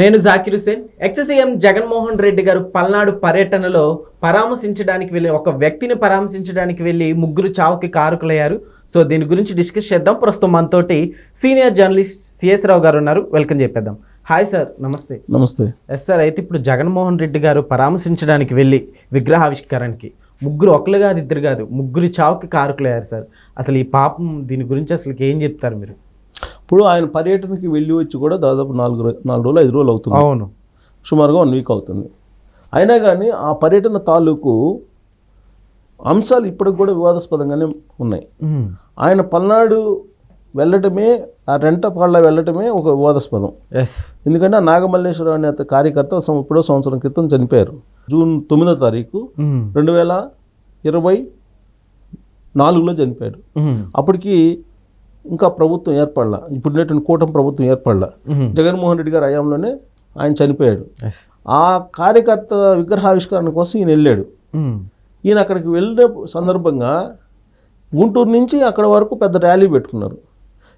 నేను Zakir Hussain. Ex CM Jaganmohan Reddy గారు పల్నాడు పర్యటనలో పరామర్శించడానికి వెళ్ళి ఒక వ్యక్తిని పరామర్శించడానికి వెళ్ళి ముగ్గురు చావుకి కారుకులయ్యారు. సో దీని గురించి డిస్కస్ చేద్దాం. ప్రస్తుతం మనతోటి సీనియర్ జర్నలిస్ట్ సిఎస్ రావు గారు ఉన్నారు. వెల్కమ్ చెప్పేద్దాం. హాయ్ సార్ నమస్తే. నమస్తే. ఎస్ సార్ అయితే ఇప్పుడు జగన్మోహన్ రెడ్డి గారు పరామర్శించడానికి వెళ్ళి విగ్రహావిష్కరణకి ముగ్గురు ఒకరు కాదు ఇద్దరు కాదు ముగ్గురు చావుకి కారుకులయ్యారు సార్. అసలు ఈ పాపం దీని గురించి అసలు ఏం చెప్తారు మీరు? ఇప్పుడు ఆయన పర్యటనకి వెళ్ళి వచ్చి కూడా దాదాపు నాలుగు నాలుగు రోజులు ఐదు రోజులు అవుతుంది. అవును. సుమారుగా వన్ వీక్ అవుతుంది. అయినా కానీ ఆ పర్యటన తాలూకు అంశాలు ఇప్పటికి కూడా వివాదాస్పదంగానే ఉన్నాయి. ఆయన పల్నాడు వెళ్ళటమే ఆ రెంటపాళ్ళ వెళ్ళటమే ఒక వివాదాస్పదం. ఎస్. ఎందుకంటే ఆ నాగమల్లేశ్వరరావు అనే కార్యకర్త ఎప్పుడో సంవత్సరం క్రితం చనిపోయారు. జూన్ తొమ్మిదో తారీఖు. రెండు వేల ఇరవై నాలుగులో చనిపోయాడు. అప్పటికి ఇంకా ప్రభుత్వం ఏర్పడలా. ఇప్పుడున్నటువంటి కూటమి ప్రభుత్వం ఏర్పడలా. జగన్మోహన్ రెడ్డి గారి హయాంలోనే ఆయన చనిపోయాడు. ఆ కార్యకర్త విగ్రహావిష్కరణ కోసం ఈయన వెళ్ళాడు. ఈయన అక్కడికి వెళ్ళిన సందర్భంగా గుంటూరు నుంచి అక్కడ వరకు పెద్ద ర్యాలీ పెట్టుకున్నారు.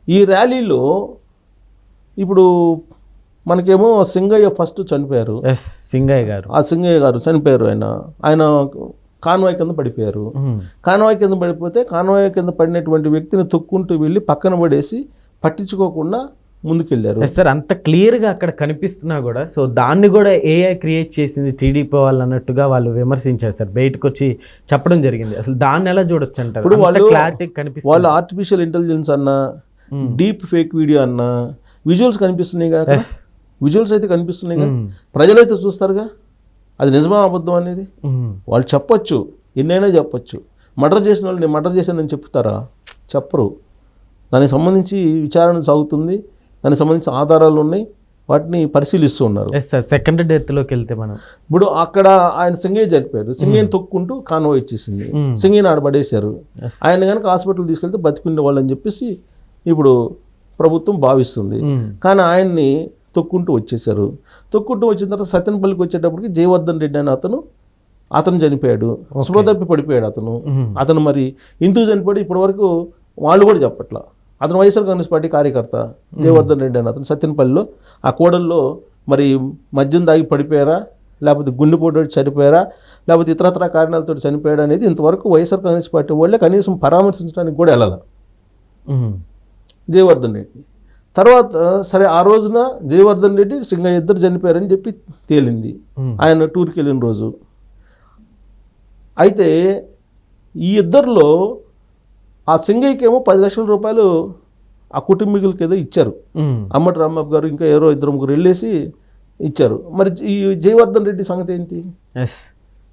ఈ ర్యాలీలో ఇప్పుడు మనకేమో సింగయ్య ఫస్ట్ చనిపోయారు. సింగయ్య గారు. ఆ సింగయ్య గారు చనిపోయారు ఆయన. ఆయన కాన్వాయ్ కింద పడిపోయారు. కాన్వాయ్ కింద పడిపోతే కాన్వాయ్ కింద పడినటువంటి వ్యక్తిని తొక్కుంటూ వెళ్ళి పక్కన పడేసి పట్టించుకోకుండా ముందుకెళ్ళారు. సార్ అంత క్లియర్గా అక్కడ కనిపిస్తున్నా కూడా సో దాన్ని కూడా ఏఐ క్రియేట్ చేసింది టీడీపీ వాళ్ళు అన్నట్టుగా వాళ్ళు విమర్శించారు సార్ బయటకు వచ్చి చెప్పడం జరిగింది. అసలు దాన్ని ఎలా చూడొచ్చు అంటారు? ఇప్పుడు వాళ్ళు- క్లారిటీ కనిపిస్తుంది. వాళ్ళు ఆర్టిఫిషియల్ ఇంటెలిజెన్స్ అన్న డీప్ ఫేక్ వీడియో అన్న విజువల్స్ కనిపిస్తున్నాయి కదా విజువల్స్ అయితే కనిపిస్తున్నాయి కదా? ప్రజలైతే చూస్తారుగా? అది నిజమా అబద్ధం అనేది? వాళ్ళు చెప్పొచ్చు. ఎన్నైనా చెప్పొచ్చు. మర్డర్ చేసిన వాళ్ళు నేను మర్డర్ చేశానని చెప్తారా? చెప్పరు. దానికి సంబంధించి విచారణ సాగుతుంది. దానికి సంబంధించిన ఆధారాలు ఉన్నాయి. వాటిని పరిశీలిస్తూ ఉన్నారు. సెకండ్ డెత్లోకి వెళ్తే మనం. ఇప్పుడు అక్కడ ఆయన సింగయ్య చనిపోయారు. సింగయ్యని తొక్కుంటూ కాన్వాయ్ ఇచ్చేసింది. సింగయ్యని ఆడ పడేశారు. ఆయన కనుక హాస్పిటల్ తీసుకెళ్తే బతికుండే వాళ్ళని చెప్పేసి ఇప్పుడు ప్రభుత్వం భావిస్తుంది. కానీ ఆయన్ని తొక్కుంటూ వచ్చేసారు తొక్కుంటూ వచ్చిన తర్వాత సత్యనపల్లికి వచ్చేటప్పటికి జయవర్ధన్ రెడ్డి అనే అతను అతను చనిపోయాడు. స్పృహతప్పి పడిపోయాడు అతను. అతను మరి ఇందుకు చనిపోయి ఇప్పటి వరకు వాళ్ళు కూడా చెప్పట్ల. అతను వైఎస్ఆర్ కాంగ్రెస్ పార్టీ కార్యకర్త జయవర్ధన్ రెడ్డి అని అతను సత్యనపల్లిలో ఆ కోడల్లో మరి మద్యం దాగి పడిపోయారా? లేకపోతే గుండెపోటు చనిపోయారా? లేకపోతే ఇతరత్ర కారణాలతో చనిపోయాడు అనేది ఇంతవరకు వైఎస్ఆర్ కాంగ్రెస్ పార్టీ వాళ్ళే కనీసం పరామర్శించడానికి కూడా వెళ్ళాల. జయవర్ధన్ రెడ్డి. తర్వాత సరే ఆ రోజున జయవర్ధన్ రెడ్డి సింగయ్య ఇద్దరు చనిపోయారని చెప్పి తేలింది. ఆయన టూర్కి వెళ్ళిన రోజు. అయితే ఈ ఇద్దరిలో ఆ సింగయ్యకేమో పది లక్షల రూపాయలు ఆ కుటుంబీకులకి ఏదో ఇచ్చారు. అమ్మటి రాంబాబు గారు ఇంకా ఎవరో ఇద్దరు ముగ్గురు వెళ్ళేసి ఇచ్చారు. మరి ఈ జయవర్ధన్ రెడ్డి సంగతి ఏంటి? Yes.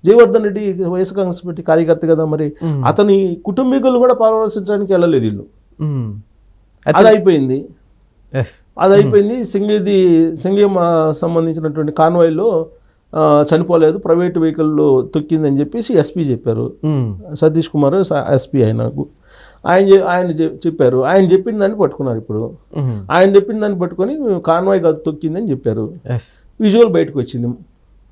Jayavardhan Reddy YS Congress party కార్యకర్త కదా మరి. అతని కుటుంబీకులు కూడా పరామర్శించడానికి వెళ్ళలేదు వీళ్ళు. అది అయిపోయింది. అది అయిపోయింది. సింగేది సింగేమ సంబంధించినటువంటి కాన్వాయ్లో చనిపోలేదు. ప్రైవేట్ వెహికల్లో తొక్కిందని చెప్పేసి ఎస్పీ చెప్పారు. ఉమ్. సతీష్ కుమార్ ఎస్పీ ఆయనకు ఆయన ఆయన చెప్పారు. ఆయన చెప్పిన దాన్ని పట్టుకున్నారు ఇప్పుడు. ఉమ్. ఆయన చెప్పిన దాన్ని పట్టుకొని కాన్వాయ్ కాదు తొక్కిందని చెప్పారు. విజువల్ బయటకు వచ్చింది.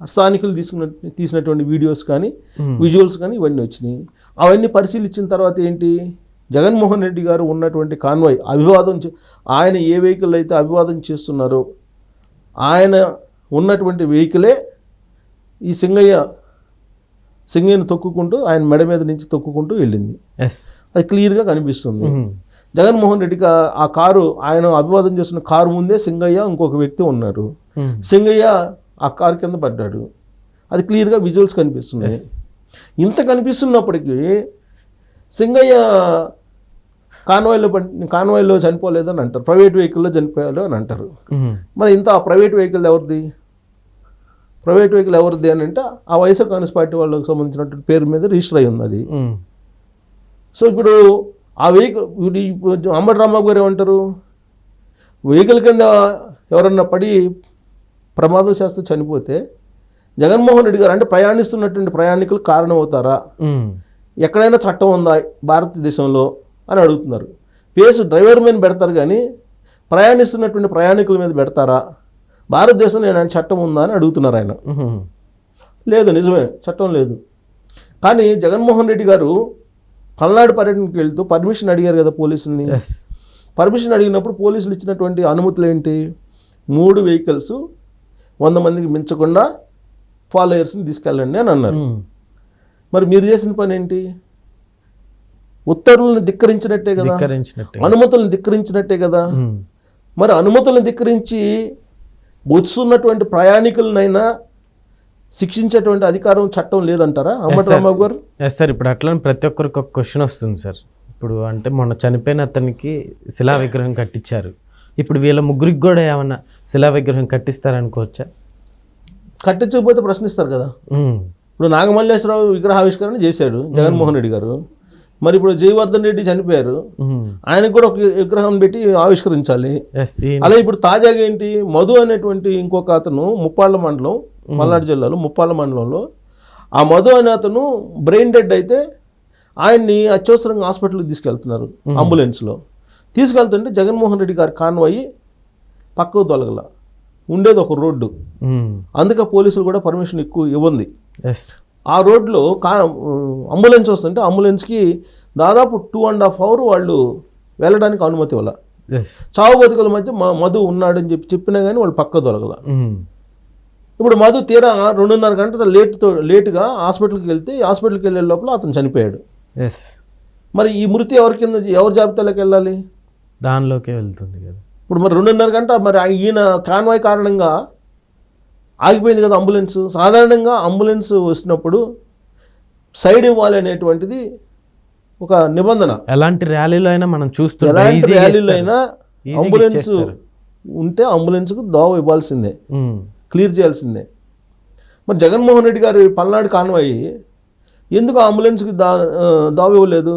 స్థానికులు తీసుకున్న తీసినటువంటి వీడియోస్ కానీ ఉమ్. విజువల్స్ కానీ ఇవన్నీ వచ్చినాయి. అవన్నీ పరిశీలించిన తర్వాత ఏంటి? జగన్మోహన్ రెడ్డి గారు ఉన్నటువంటి కాన్వాయ్ అభివాదం ఆయన ఏ వెహికల్ అయితే అభివాదం చేస్తున్నారో ఆయన ఉన్నటువంటి వెహికలే ఈ సింగయ్య సింగయ్యను తొక్కుకుంటూ ఆయన మెడ మీద నుంచి తొక్కుకుంటూ వెళ్ళింది ఎస్ అది క్లియర్గా కనిపిస్తుంది. జగన్మోహన్ రెడ్డికి ఆ- కారు ఆయన అభివాదం చేస్తున్న కారు ముందే సింగయ్య ఇంకొక వ్యక్తి ఉన్నారు. సింగయ్య ఆ కారు కింద పడ్డాడు అది క్లియర్గా విజువల్స్ కనిపిస్తున్నాయి. ఇంత కనిపిస్తున్నప్పటికీ సింగయ్య కాన్వాయ్లో పడి కాన్వాయ్లో చనిపోలేదని అంటారు. ప్రైవేట్ వెహికల్లో చనిపోయారు అని అంటారు. మరి ఇంత ఆ ప్రైవేట్ వెహికల్ ఎవరిది? ప్రైవేట్ వెహికల్ ఎవరిది అని అంటే ఆ వైఎస్ఆర్ కాంగ్రెస్ పార్టీ వాళ్ళకి సంబంధించినటువంటి పేరు మీద రిజిస్టర్ అయి ఉంది అది. సో ఇప్పుడు ఆ వెహికల్ అంబటి రాంబాబు గారు ఏమంటారు? వెహికల్ కింద ఎవరన్నా పడి ప్రమాదం చేస్తూ చనిపోతే జగన్మోహన్ రెడ్డి గారు అంటే ప్రయాణిస్తున్నటువంటి ప్రయాణికులు కారణం అవుతారా ఉమ్. ఎక్కడైనా చట్టం ఉందా భారతదేశంలో? అని అడుగుతున్నారు. పేసు డ్రైవర్ మీద పెడతారు కానీ ప్రయాణిస్తున్నటువంటి ప్రయాణికుల మీద పెడతారా? భారతదేశంలో ఏమైనా చట్టం ఉందా అని అడుగుతున్నారు ఆయన. లేదు నిజమే చట్టం లేదు. కానీ జగన్మోహన్ రెడ్డి గారు పల్నాడు పర్యటనకి వెళ్తూ పర్మిషన్ అడిగారు కదా పోలీసుల్ని. పర్మిషన్ అడిగినప్పుడు పోలీసులు ఇచ్చినటువంటి అనుమతులు ఏంటి? మూడు వెహికల్స్ వంద మందికి మించకుండా ఫాలోయర్స్ని తీసుకెళ్ళండి అని అన్నారు. మరి మీరు చేసిన పని ఏంటి? ఉత్తర్వులను ధిక్కరించినట్టే కదా? అనుమతులను ధిక్కరించినట్టే కదా. మరి అనుమతులను ధిక్కరించి వస్తున్నటువంటి ప్రయాణికులనైనా శిక్షించేటువంటి అధికారం చట్టం లేదంటారా? అమ్మటి sir. రాంబాబు గారు? ఎస్ సార్ ఇప్పుడు అట్లనే ప్రతి ఒక్కరికి ఒక క్వశ్చన్ వస్తుంది సార్. ఇప్పుడు అంటే మొన్న చనిపోయిన అతనికి శిలా విగ్రహం కట్టించారు. ఇప్పుడు వీళ్ళ ముగ్గురికి కూడా ఏమన్నా శిలా విగ్రహం కట్టిస్తారనుకోవచ్చా? కట్టించకపోతే ప్రశ్నిస్తారు కదా. ఇప్పుడు నాగమల్లేశ్వరరావు విగ్రహావిష్కరణ చేశాడు జగన్మోహన్ రెడ్డి గారు. మరి ఇప్పుడు జయవర్ధన్ రెడ్డి చనిపోయారు. ఆయనకు కూడా ఒక విగ్రహం పెట్టి ఆవిష్కరించాలి. అలా ఇప్పుడు తాజాగా ఏంటి? మధు అనేటువంటి ఇంకొక అతను ముప్పాళ్ళ మండలం మల్నాడు జిల్లాలో ముప్పాళ్ళ మండలంలో. ఆ మధు అనే అతను బ్రెయిన్ డెడ్ అయితే ఆయన్ని అత్యవసరంగా హాస్పిటల్కి తీసుకెళ్తున్నారు అంబులెన్స్లో. తీసుకెళ్తుంటే జగన్మోహన్ రెడ్డి గారి కాన్వాయి పక్కకు తొలగల. ఉండేది ఒక రోడ్డు. అందుకే పోలీసులు కూడా పర్మిషన్ ఎక్కువ ఇవ్వంది. ఎస్ ఆ రోడ్లో కా అంబులెన్స్ వస్తుంటే అంబులెన్స్కి దాదాపు టూ అండ్ హాఫ్ అవర్ వాళ్ళు వెళ్ళడానికి అనుమతి ఇవ్వాల. ఎస్ చావు బతుకుల మధ్య మ- మధు ఉన్నాడని చెప్పి చెప్పినా కానీ వాళ్ళు పక్క దొరకల. ఇప్పుడు మధు తీరా రెండున్నర గంటల లేట్తో లేటుగా హాస్పిటల్కి వెళ్తే హాస్పిటల్కి వెళ్ళే లోపల అతను చనిపోయాడు. ఎస్ మరి ఈ మృతి ఎవరి కింద ఎవరి జాబితాలోకి వెళ్ళాలి? దానిలోకే వెళ్తుంది కదా. ఇప్పుడు మరి రెండున్నర గంట మరి ఈయన కాన్వాయ్ కారణంగా ఆగిపోయింది కదా అంబులెన్స్. సాధారణంగా అంబులెన్స్ వచ్చినప్పుడు సైడ్ ఇవ్వాలి అనేటువంటిది ఒక నిబంధన. ఎలాంటి ర్యాలీలో అయినా మనం చూస్తుంటాం. ఎలాంటి ర్యాలీలో. అయినా అంబులెన్స్. ఉంటే అంబులెన్స్కు దోవ ఇవ్వాల్సిందే. క్లియర్ చేయాల్సిందే. మరి జగన్మోహన్ రెడ్డి గారి పల్నాడు కాన్వాయి. ఎందుకు అంబులెన్స్కి దా దావ ఇవ్వలేదు?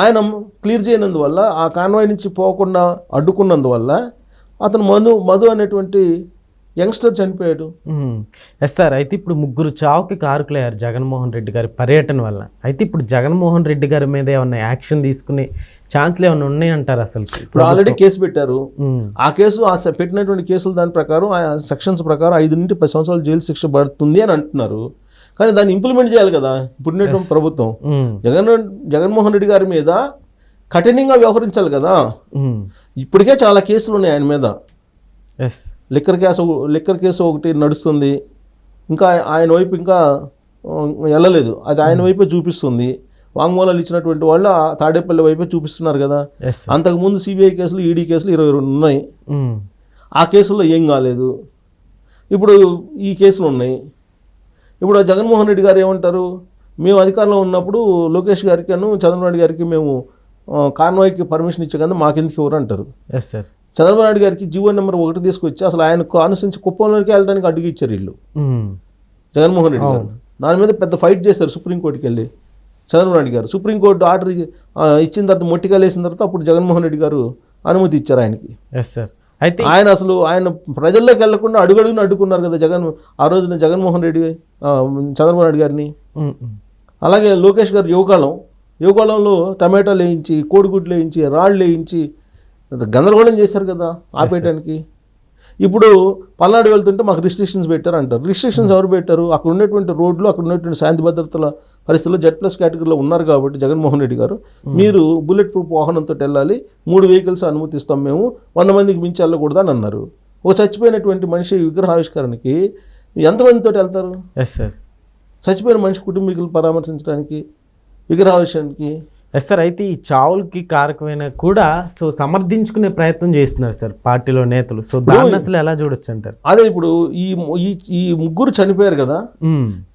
ఆయన క్లియర్ చేయనందువల్ల ఆ కాన్వాయ్ నుంచి పోకుండా అడ్డుకున్నందువల్ల అతను మధు మధు అనేటువంటి యంగ్స్టర్ చనిపోయాడు. ఎస్ సార్ అయితే ఇప్పుడు ముగ్గురు చావుకి కారుకులయ్యారు జగన్మోహన్ రెడ్డి గారి పర్యటన వల్ల. అయితే ఇప్పుడు జగన్మోహన్ రెడ్డి గారి మీద ఏమన్నా యాక్షన్ తీసుకునే ఛాన్స్లు ఏమైనా ఉన్నాయంటారు అసలు? ఇప్పుడు ఆల్రెడీ కేసు పెట్టారు. ఆ కేసు ఆ పెట్టినటువంటి కేసులు దాని ప్రకారం ఆ సెక్షన్స్ ప్రకారం ఐదు నుండి పది సంవత్సరాలు జైలు శిక్ష పడుతుంది అని అంటున్నారు. కానీ దాన్ని ఇంప్లిమెంట్ చేయాలి కదా ఇప్పుడున్నటువంటి ప్రభుత్వం. జగన్ జగన్మోహన్ రెడ్డి గారి మీద కఠినంగా వ్యవహరించాలి కదా. ఇప్పటికే చాలా కేసులు ఉన్నాయి ఆయన మీద. Yes. Liquor case liquor case ఒకటి నడుస్తుంది. ఇంకా ఆయన వైపు ఇంకా వెళ్ళలేదు అది ఆయన వైపే చూపిస్తుంది. వాంగ్మూలాలు ఇచ్చినటువంటి వాళ్ళు తాడేపల్లి వైపే చూపిస్తున్నారు కదా. అంతకుముందు సిబిఐ కేసులు ఈడీ కేసులు ఇరవై రెండు ఉన్నాయి. మ్మ్. ఆ కేసుల్లో ఏం కాలేదు. ఇప్పుడు ఈ కేసులు ఉన్నాయి. ఇప్పుడు జగన్మోహన్ రెడ్డి గారు ఏమంటారు? మేము అధికారంలో ఉన్నప్పుడు లోకేష్ గారికి అను చంద్రబాబు గారికి మేము కాన్వాయ్కి పర్మిషన్ ఇచ్చే కదా మాకెందుకు ఎవరు అంటారు? ఎస్ సార్ చంద్రబాబు నాయుడు గారికి జీవో నెంబర్ ఒకటి తీసుకొచ్చి అసలు ఆయన కాన్స్టిట్యూన్సీ కుప్పంలోకి వెళ్ళడానికి అడ్డుకి ఇచ్చారు వీళ్ళు. జగన్మోహన్ రెడ్డి గారు. దాని మీద పెద్ద ఫైట్ చేశారు సుప్రీంకోర్టుకి వెళ్ళి. చంద్రబాబు నాయుడు గారు. సుప్రీంకోర్టు ఆర్డర్ ఇచ్చిన తర్వాత మొట్టికాయలు వేసిన తర్వాత అప్పుడు జగన్మోహన్ రెడ్డి గారు అనుమతి ఇచ్చారు ఆయనకి. ఎస్ సార్ అయితే ఆయన అసలు ఆయన ప్రజల్లోకి వెళ్ళకుండా అడుగడుగున అడ్డుకున్నారు కదా జగన్ ఆ రోజున జగన్మోహన్ రెడ్డి చంద్రబాబు నాయుడు గారిని. అలాగే లోకేష్ గారు యువకాలం. యువకాలంలో టమాటాలు వేయించి కోడిగుడ్లు వేయించి రాళ్ళు వేయించి గందరగోళం చేశారు కదా ఆపేయడానికి ఇప్పుడు పల్నాడు వెళ్తుంటే మాకు రిస్ట్రిక్షన్స్ పెట్టారు అంటారు. రిస్ట్రిక్షన్స్ ఎవరు పెట్టారు? అక్కడ ఉన్నటువంటి రోడ్లు అక్కడ ఉన్నటువంటి శాంతి భద్రతల పరిస్థితుల్లో జెడ్ ప్లస్ కేటగిరీలో ఉన్నారు కాబట్టి జగన్మోహన్ రెడ్డి గారు. మీరు బుల్లెట్ ప్రూఫ్ వాహనంతో వెళ్ళాలి. మూడు వెహికల్స్ అనుమతిస్తాం మేము. వంద మందికి మించి వెళ్ళకూడదు అని అన్నారు. ఒక చచ్చిపోయినటువంటి మనిషి విగ్రహావిష్కరణకి ఎంతమందితో వెళ్తారు? ఎస్ సార్ చచ్చిపోయిన మనిషి కుటుంబీకులు పరామర్శించడానికి విగ్రహావిషయానికి ఎస్ సార్ అయితే ఈ చావులకి కారకమైన కూడా సో సమర్థించుకునే ప్రయత్నం చేస్తున్నారు సార్ పార్టీలో నేతలు. సో దాన్ని అసలు ఎలా చూడొచ్చు అంటారు? అదే ఇప్పుడు ఈ ఈ ముగ్గురు చనిపోయారు కదా.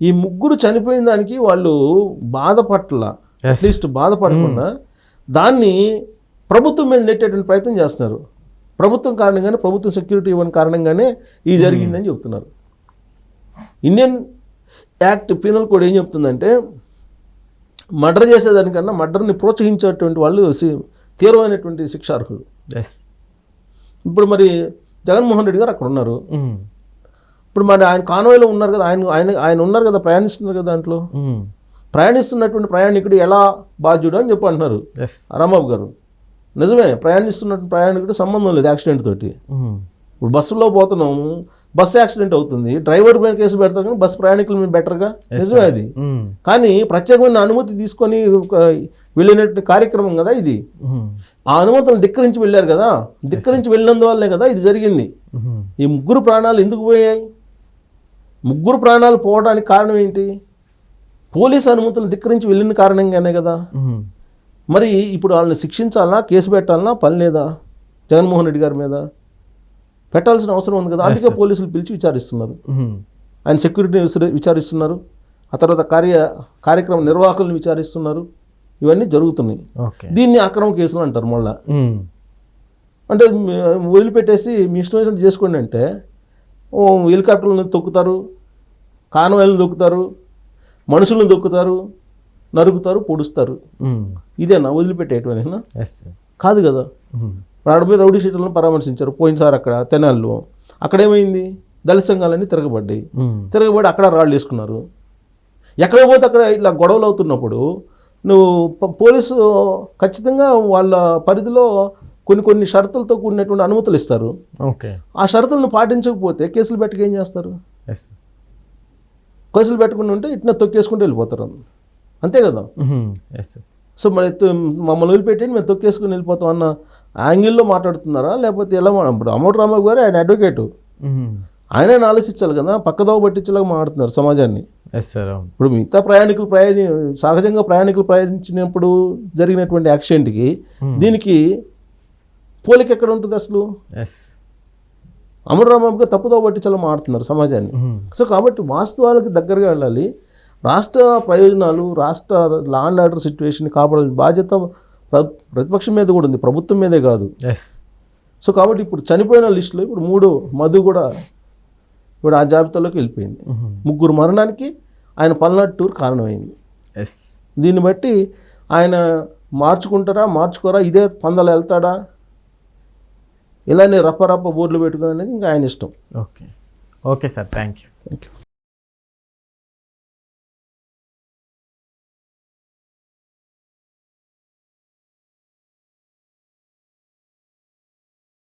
ఈ ముగ్గురు చనిపోయిన దానికి వాళ్ళు బాధపట్ల. అట్లీస్ట్ బాధపడకుండా దాన్ని ప్రభుత్వం మీద నెట్టేటువంటి ప్రయత్నం చేస్తున్నారు. ప్రభుత్వం కారణంగానే ప్రభుత్వం సెక్యూరిటీ ఇవ్వని కారణంగానే ఇది జరిగిందని చెప్తున్నారు. ఇండియన్ యాక్ట్ పీనల్ కోడ్ ఏం చెప్తుందంటే మర్డర్ చేసేదానికన్నా మర్డర్ని ప్రోత్సహించేటువంటి వాళ్ళు తీవ్రమైనటువంటి శిక్షార్హులు. ఎస్ ఇప్పుడు మరి జగన్మోహన్ రెడ్డి గారు అక్కడ ఉన్నారు. ఇప్పుడు మరి ఆయన కాన్వాయ్లో ఉన్నారు కదా ఆయన ఆయన ఆయన ఉన్నారు కదా ప్రయాణిస్తున్నారు కదా దాంట్లో. ప్రయాణిస్తున్నటువంటి ప్రయాణికుడు ఎలా బాధ్యుడు అని చెప్పి అంటున్నారు రాంబాబు గారు. నిజమే ప్రయాణిస్తున్నటువంటి ప్రయాణికుడు సంబంధం లేదు యాక్సిడెంట్ తోటి. ఇప్పుడు బస్సులో పోతున్నాము బస్సు యాక్సిడెంట్ అవుతుంది. డ్రైవర్ మీద కేసు పెడతారు కానీ బస్సు ప్రయాణికుల మీద బెటర్గా నిజమే అది. మ్మ్. కానీ ప్రత్యేకమైన అనుమతి తీసుకొని ఒక వెళ్ళినటువంటి కార్యక్రమం కదా ఇది? మ్మ్. ఆ అనుమతులను ధిక్కరించి వెళ్ళారు కదా? ధిక్కరించి వెళ్ళినందువల్లే కదా ఇది జరిగింది. మ్మ్. ఈ ముగ్గురు ప్రాణాలు ఎందుకు పోయాయి? ముగ్గురు ప్రాణాలు పోవడానికి కారణం ఏంటి? పోలీసు అనుమతులు ధిక్కరించి వెళ్ళిన కారణంగానే కదా. మరి ఇప్పుడు వాళ్ళని శిక్షించాలన్నా కేసు పెట్టాలన్నా పని లేదా? జగన్మోహన్ రెడ్డి గారి మీద? పెట్టాల్సిన అవసరం ఉంది కదా. అందుకే పోలీసులు పిలిచి విచారిస్తున్నారు. ఆయన సెక్యూరిటీని విచారిస్తున్నారు. ఆ తర్వాత కార్య కార్యక్రమ నిర్వాహకులను విచారిస్తున్నారు. ఇవన్నీ జరుగుతున్నాయి. దీన్ని అక్రమ కేసులు అంటారు మళ్ళా. అంటే వదిలిపెట్టేసి మీ ఇష్టం చేసుకోండి అంటే హెలికాప్టర్లను తొక్కుతారు కాన్వాయిలను తొక్కుతారు మనుషులను తొక్కుతారు నరుకుతారు పొడుస్తారు. ఇదేనా? సార్ కాదు కదా. ఆడపోయి రౌడీ షీటర్లను పరామర్శించారు. పోయినసారి అక్కడ తెనాల్లో. అక్కడ ఏమైంది దళిత సంఘాలన్నీ తిరగబడ్డాయి. తిరగబడి అక్కడ రాళ్ళు వేసుకున్నారు. ఎక్కడ పోతే అక్కడ ఇట్లా గొడవలు అవుతున్నప్పుడు నువ్వు పోలీసు ఖచ్చితంగా వాళ్ళ పరిధిలో కొన్ని కొన్ని షరతులతో కూడినటువంటి అనుమతులు ఇస్తారు. ఓకే. ఆ షరతులను పాటించకపోతే కేసులు పెట్టక ఏం చేస్తారు? ఎస్ కేసులు పెట్టకుండా ఉంటే ఇట్లా తొక్కేసుకుంటూ వెళ్ళిపోతారు. అంతే కదా? సో మరి మమ్మల్ని వదిలిపెట్టి మేము తొక్కేసుకుని వెళ్ళిపోతాం అన్న యాంగిల్లో మాట్లాడుతున్నారా? లేకపోతే ఎలా ఇప్పుడు అమౌంట్ రామారావు గారు ఆయన అడ్వకేటు. ఆయన ఆలోచించాలి కదా? పక్కదోవ పట్టించేలాగా మాట్లాడుతున్నారు సమాజాన్ని. ఇప్పుడు మిగతా ప్రయాణికులు ప్రయాణి సహజంగా ప్రయాణికులు ప్రయాణించినప్పుడు జరిగినటువంటి యాక్సిడెంట్కి దీనికి పోలిక ఎక్కడ ఉంటుంది అసలు? ఎస్ అమరరామగా తప్పుదో పట్టించాలని మాడుతున్నారు సమాజాన్ని. ఉమ్. సో కాబట్టి వాస్తవాలకు దగ్గరగా వెళ్ళాలి. రాష్ట్ర ప్రయోజనాలు రాష్ట్ర లా అండ్ ఆర్డర్ సిచ్యువేషన్ కాపాడాల్సిన బాధ్యత ప్రతిపక్షం మీద కూడా ఉంది ప్రభుత్వం మీదే కాదు. ఎస్ సో కాబట్టి ఇప్పుడు చనిపోయిన లిస్టులో ఇప్పుడు మూడు మధు కూడా ఇప్పుడు ఆ జాబితాలోకి వెళ్ళిపోయింది. ముగ్గురు మరణానికి ఆయన పల్నాడు టూర్ కారణమైంది. ఎస్ దీన్ని బట్టి ఆయన మార్చుకుంటారా మార్చుకోరా ఇదే పందాలు వెళ్తాడా ఇలానే రప్ప రప్ప బోర్డులు పెట్టుకుని అనేది ఇంకా ఆయన ఇష్టం. Okay okay sir thank you thank you